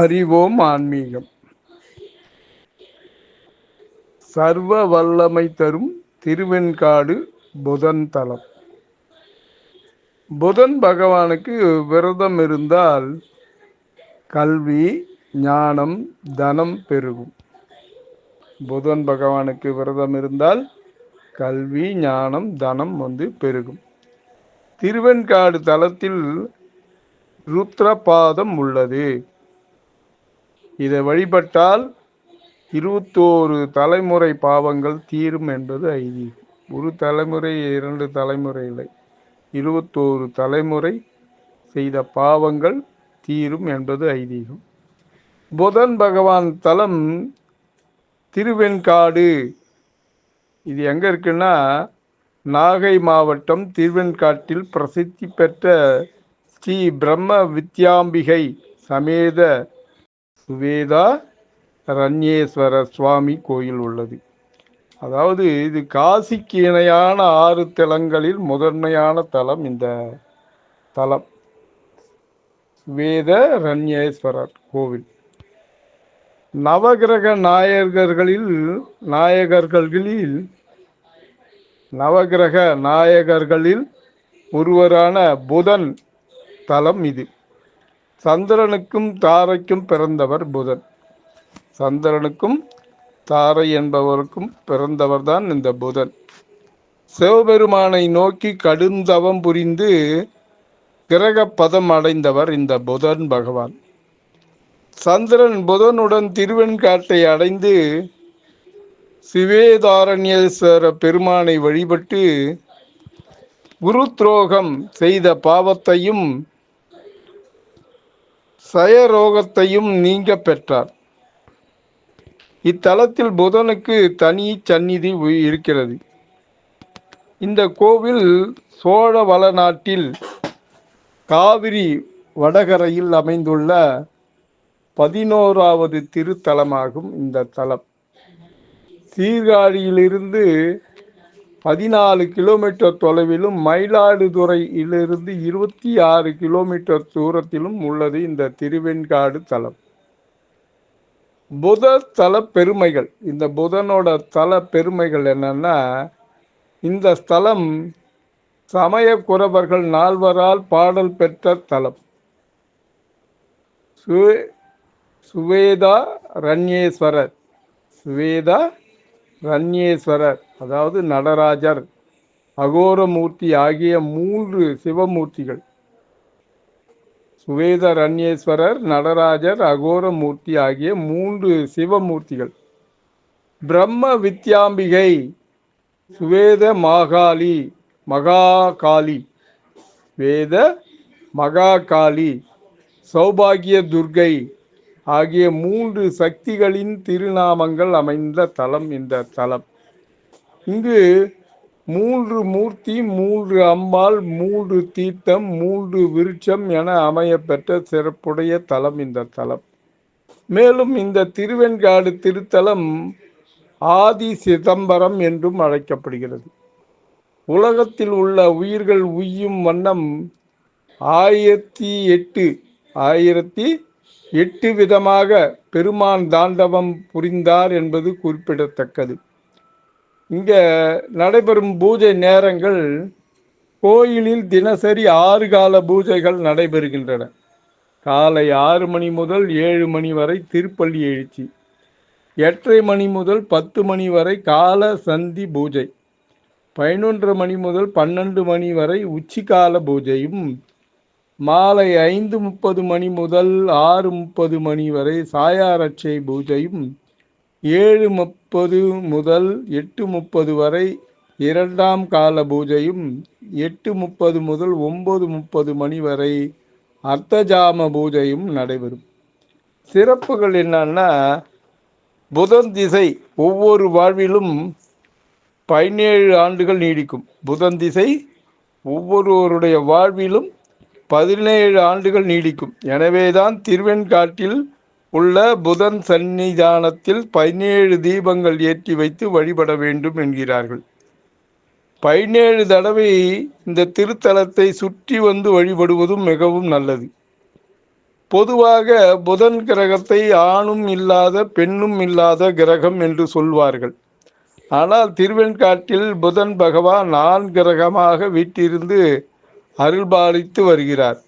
அறிவோம் ஆன்மீகம். சர்வ வல்லமை தரும் திருவெண்காடு புதன் தலம் புதன் பகவானுக்கு விரதம் இருந்தால் கல்வி ஞானம் தனம் பெருகும். புதன் பகவானுக்கு விரதம் இருந்தால் கல்வி ஞானம் தனம் வந்து பெருகும். திருவெண்காடு தலத்தில் ருத்ரபாதம் உள்ளது. இதை வழிபட்டால் இருபத்தோரு தலைமுறை பாவங்கள் தீரும் என்பது ஐதீகம். ஒரு தலைமுறை இரண்டு தலைமுறை இல்லை. இருபத்தோரு தலைமுறை செய்த பாவங்கள் தீரும் என்பது ஐதீகம். புதன் பகவான் தலம் திருவெண்காடு. இது எங்கே இருக்குன்னா நாகை மாவட்டம் திருவெண்காட்டில் பிரசித்தி பெற்ற ஸ்ரீ பிரம்ம வித்யாம்பிகை சமேத சுவேதா ரண்யேஸ்வர சுவாமி கோயில் உள்ளது. அதாவது இது காசிக்கு இணையான ஆறு தலங்களில் முதன்மையான தலம் இந்த தலம். வேத ரண்யேஸ்வரர் கோவில். நவகிரக நாயகர்களில் நாயகர்களில் நவகிரக நாயகர்களில் ஒருவரான புதன் தலம் இது. சந்திரனுக்கும் தாரைக்கும் பிறந்தவர் புதன். சந்திரனுக்கும் தாரை என்பவருக்கும் பிறந்தவர்தான் இந்த புதன். சிவபெருமானை நோக்கி கடுந்தவம் புரிந்து கிரக பதம் அடைந்தவர் இந்த புதன் பகவான். சந்திரன் புதனுடன் திருவெண்காட்டை அடைந்து சிவேதாரண்யேஸ்வர பெருமானை வழிபட்டு குரு துரோகம் செய்த பாவத்தையும் சயரோகத்தையும் நீங்க பெற்றார். இத்தலத்தில் புதனுக்கு தனி சந்நிதி இருக்கிறது. இந்த கோவில் சோழ வளநாட்டில் காவிரி வடகரையில் அமைந்துள்ள பதினோராவது திருத்தலமாகும் இந்த தலம். சீர்காழியிலிருந்து பதினாலு கிலோமீட்டர் தொலைவிலும் மயிலாடுதுறையிலிருந்து இருபத்தி ஆறு கிலோமீட்டர் தூரத்திலும் உள்ளது இந்த திருவெண்காடு தலம். புத தல பெருமைகள். இந்த புதனோட தல பெருமைகள் என்னன்னா இந்த ஸ்தலம் சமய குறவர்கள் நால்வரால் பாடல் பெற்ற தலம். சுவே சுவேதா ரண்யேஸ்வரர் சுவேதா ரண்யேஸ்வரர் அதாவது நடராஜர் அகோரமூர்த்தி ஆகிய மூன்று சிவமூர்த்திகள். சுவேத ரண்யேஸ்வரர் நடராஜர் அகோரமூர்த்தி ஆகிய மூன்று சிவமூர்த்திகள். பிரம்ம வித்யாம்பிகை சுவேத மாகாளி மகாகாளி. வேத மகாகாளி சௌபாகிய துர்கை ஆகிய மூன்று சக்திகளின் திருநாமங்கள் அமைந்த தலம் இந்த தலம். இங்கு மூன்று மூர்த்தி மூன்று அம்பாள் மூன்று தீர்த்தம் மூன்று விருட்சம் என அமையப்பெற்ற சிறப்புடைய தலம் இந்த தலம். மேலும் இந்த திருவெண்காடு திருத்தலம் ஆதி சிதம்பரம் என்றும் அழைக்கப்படுகிறது. உலகத்தில் உள்ள உயிர்கள் உய்யும் வண்ணம் ஆயிரத்தி எட்டு ஆயிரத்தி எட்டு விதமாக பெருமான் தாண்டவம் புரிந்தார் என்பது குறிப்பிடத்தக்கது. இங்கே நடைபெறும் பூஜை நேரங்கள் கோயிலில் தினசரி ஆறு கால பூஜைகள் நடைபெறுகின்றன. காலை ஆறு மணி முதல் ஏழு மணி வரை திருப்பள்ளி எழுச்சி. எட்டரை மணி முதல் பத்து மணி வரை கால சந்தி பூஜை. பதினொன்று மணி முதல் பன்னெண்டு மணி வரை உச்சிகால பூஜையும் மாலை ஐந்து முப்பது மணி முதல் ஆறு முப்பது மணி வரை சாயாரட்சை பூஜையும் ஏழு முப்பது முதல் எட்டு முப்பது வரை இரண்டாம் கால பூஜையும் எட்டு முப்பது முதல் ஒம்பது முப்பது மணி வரை அர்த்தஜாம பூஜையும் நடைபெறும். சிறப்புகள் என்னன்னா புதன் திசை ஒவ்வொரு வாழ்விலும் பதினேழு ஆண்டுகள் நீடிக்கும். புதன் திசை ஒவ்வொருவருடைய வாழ்விலும் பதினேழு ஆண்டுகள் நீடிக்கும். எனவேதான் திருவெண்காட்டில் உள்ள புதன் சன்னிதானத்தில் பதினேழு தீபங்கள் ஏற்றி வைத்து வழிபட வேண்டும் என்கிறார்கள். பதினேழு தடவை இந்த திருத்தலத்தை சுற்றி வந்து வழிபடுவதும் மிகவும் நல்லது. பொதுவாக புதன் கிரகத்தை ஆணும் இல்லாத பெண்ணும் இல்லாத கிரகம் என்று சொல்வார்கள். ஆனால் திருவெண்காட்டில் புதன் பகவான் ஆண் கிரகமாக வீட்டிருந்து அருள்பாலித்து வருகிறார்.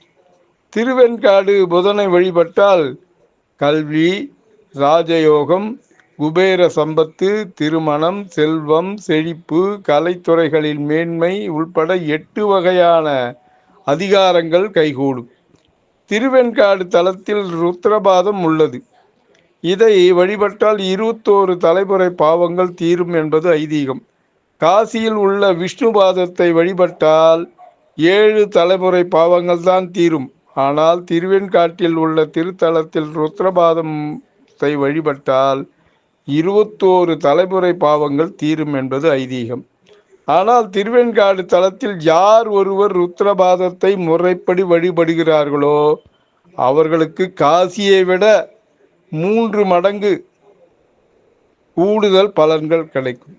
திருவெண்காடு புதனை வழிபட்டால் கல்வி ராஜயோகம் குபேர சம்பத்து திருமணம் செல்வம் செழிப்பு கலைத்துறைகளில் மேன்மை உள்பட எட்டு வகையான அதிகாரங்கள் கைகூடும். திருவெண்காடு தலத்தில் ருத்ரபாதம் உள்ளது. இதை வழிபட்டால் இருபத்தோரு தலைமுறை பாவங்கள் தீரும் என்பது ஐதீகம். காசியில் உள்ள விஷ்ணுபாதத்தை வழிபட்டால் ஏழு தலைமுறை பாவங்கள் தான் தீரும். ஆனால் திருவெண்காட்டில் உள்ள திருத்தலத்தில் ருத்ரபாதத்தை வழிபட்டால் இருபத்தோரு தலைமுறை பாவங்கள் தீரும் என்பது ஐதீகம். ஆனால் திருவெண்காடு தலத்தில் யார் ஒருவர் ருத்ரபாதத்தை முறைப்படி வழிபடுகிறார்களோ அவர்களுக்கு காசியை விட மூன்று மடங்கு கூடுதல் பலன்கள் கிடைக்கும்.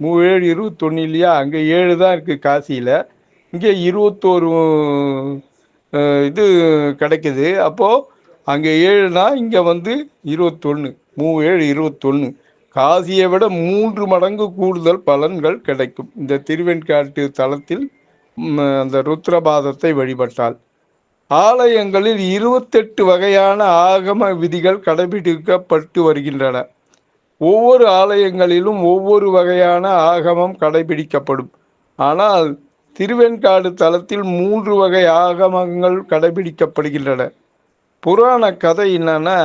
மூ ஏழு இருபத்தொன்னு இல்லையா அங்கே ஏழு தான் இருக்குது காசியில். இங்கே இருபத்தோரு இது கிடைக்குது. அப்போது அங்கே ஏழுனா இங்கே வந்து இருபத்தொன்று மூ ஏழு இருபத்தொன்று காசியை விட மூன்று மடங்கு கூடுதல் பலன்கள் கிடைக்கும். இந்த திருவெண்காட்டு தலத்தில் அந்த ருத்ரபாதத்தை வழிபட்டால். ஆலயங்களில் இருபத்தெட்டு வகையான ஆகம விதிகள் கடைபிடிக்கப்பட்டு வருகின்றன. ஒவ்வொரு ஆலயங்களிலும் ஒவ்வொரு வகையான ஆகமம் கடைபிடிக்கப்படும். ஆனால் திருவெண்காடு தலத்தில் மூன்று வகை ஆகமங்கள் கடைபிடிக்கப்படுகின்றன. புராண கதை என்னன்னா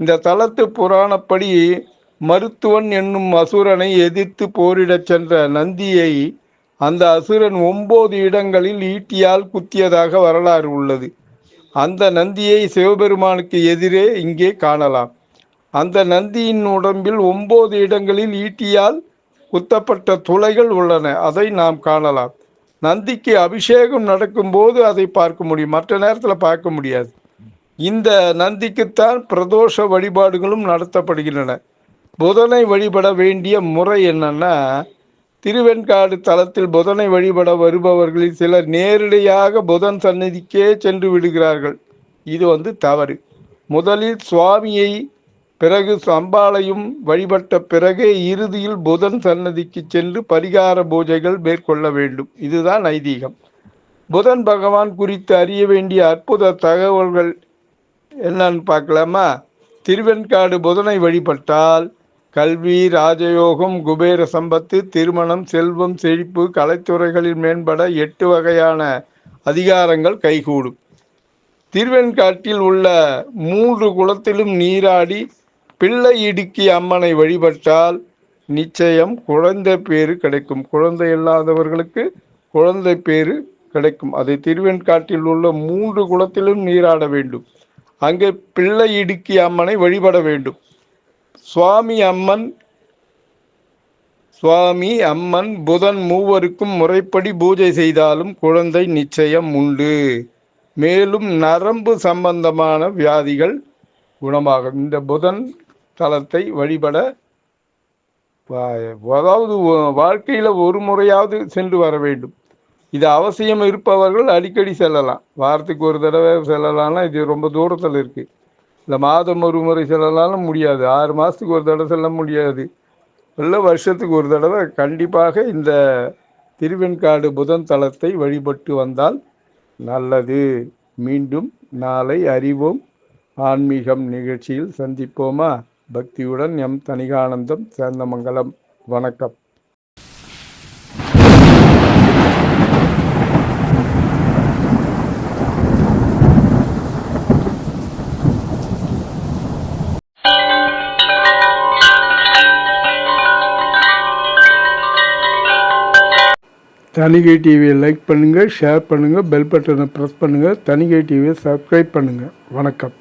இந்த தலத்து புராணப்படி மருத்துவன் என்னும் அசுரனை எதிர்த்து போரிடச் சென்ற நந்தியை அந்த அசுரன் ஒன்பது இடங்களில் ஈட்டியால் குத்தியதாக வரலாறு உள்ளது. அந்த நந்தியை சிவபெருமானுக்கு எதிரே இங்கே காணலாம். அந்த நந்தியின் உடம்பில் ஒன்பது இடங்களில் ஈட்டியால் குத்தப்பட்ட துளைகள் உள்ளன. அதை நாம் காணலாம். நந்திக்கு அபிஷேகம் நடக்கும்போது அதை பார்க்க முடியும். மற்ற நேரத்தில் பார்க்க முடியாது. இந்த நந்திக்குத்தான் பிரதோஷ வழிபாடுகளும் நடத்தப்படுகின்றன. புதனை வழிபட வேண்டிய முறை என்னன்னா திருவெண்காடு தலத்தில் புதனை வழிபட வருபவர்களில் சிலர் நேரடியாக புதன் சந்நிதிக்கே சென்று விடுகிறார்கள். இது வந்து தவறு. முதலில் சுவாமியை பிறகு சம்பாளையும் வழிபட்ட பிறகே இறுதியில் புதன் சன்னதிக்கு சென்று பரிகார பூஜைகள் மேற்கொள்ள வேண்டும். இதுதான் ஐதீகம். புதன் பகவான் குறித்து அறிய வேண்டிய அற்புத தகவல்கள் என்னன்னு பார்க்கலாமா? திருவெண்காடு புதனை வழிபட்டால் கல்வி ராஜயோகம் குபேர சம்பத்து திருமணம் செல்வம் செழிப்பு கலைத்துறைகளில் மேம்பட எட்டு வகையான அதிகாரங்கள் கைகூடும். திருவெண்காட்டில் உள்ள மூன்று குளத்திலும் நீராடி பிள்ளை இடுக்கி அம்மனை வழிபட்டால் நிச்சயம் குழந்தை பேரு கிடைக்கும். குழந்தை இல்லாதவர்களுக்கு குழந்தை பேரு கிடைக்கும். அதை திருவெண்காட்டில் உள்ள மூன்று குளத்திலும் நீராட வேண்டும். அங்கே பிள்ளை இடுக்கி அம்மனை வழிபட வேண்டும். சுவாமி அம்மன் சுவாமி அம்மன் புதன் மூவருக்கும் முறைப்படி பூஜை செய்தாலும் குழந்தை நிச்சயம் உண்டு. மேலும் நரம்பு சம்பந்தமான வியாதிகள் குணமாகும். இந்த புதன் தலத்தை வழிபட அதாவது வாழ்க்கையில் ஒரு முறையாவது சென்று வர வேண்டும். இது அவசியம் இருப்பவர்கள் அடிக்கடி செல்லலாம். வாரத்துக்கு ஒரு தடவை செல்லலாம்னா இது ரொம்ப தூரத்தில் இருக்குது இல்லை மாதம் ஒரு முறை செல்லலாம்னு முடியாது. ஆறு மாதத்துக்கு ஒரு தடவை செல்ல முடியாது. இல்லை வருஷத்துக்கு ஒரு தடவை கண்டிப்பாக இந்த திருவெண்காடு புதன் தலத்தை வழிபட்டு வந்தால் நல்லது. மீண்டும் நாளை அறிவோம். ஆன்மீகம் நிகழ்ச்சியில் சந்திப்போமா? பக்தியுடன் எம் தனிகானந்தம் சேந்தமங்கலம். வணக்கம். தனிகை டிவியை லைக் பண்ணுங்கள் ஷேர் பண்ணுங்கள் பெல் பட்டனை ப்ரெஸ் பண்ணுங்கள் தனிகை டிவியை சப்ஸ்கிரைப் பண்ணுங்கள் வணக்கம்.